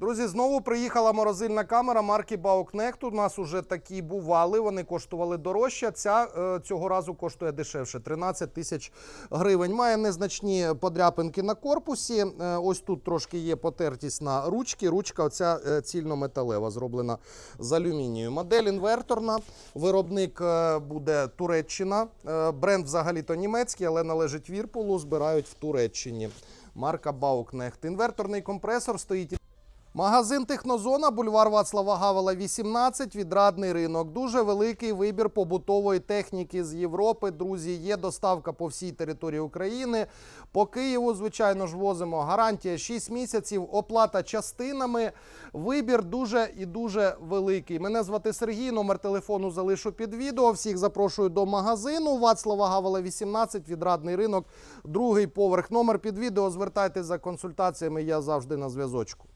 Друзі, знову приїхала морозильна камера марки Bauknecht. У нас уже такі бували. Вони коштували дорожче. Ця е, цього разу коштує дешевше 13 тисяч гривень. Має незначні подряпинки на корпусі. Е, ось тут трошки є потертість на ручки. Ручка оця е, цільнометалева, зроблена з алюмінію. Модель інверторна. Виробник буде Туреччина. Бренд взагалі-то німецький, але належить Вірпулу. Збирають в Туреччині. Марка Bauknecht. Інверторний компресор стоїть Магазин Технозона, бульвар Вацлава Гавела, 18, відрадний ринок. Дуже великий вибір побутової техніки з Європи. Друзі, є доставка по всій території України. По Києву, звичайно ж, возимо. Гарантія 6 місяців, оплата частинами. Вибір дуже і дуже великий. Мене звати Сергій. Номер телефону залишу під відео. Всіх запрошую до магазину. Вацлава Гавела, 18, відрадний ринок, другий поверх. Номер під відео. Звертайтеся за консультаціями. Я завжди на зв'язочку.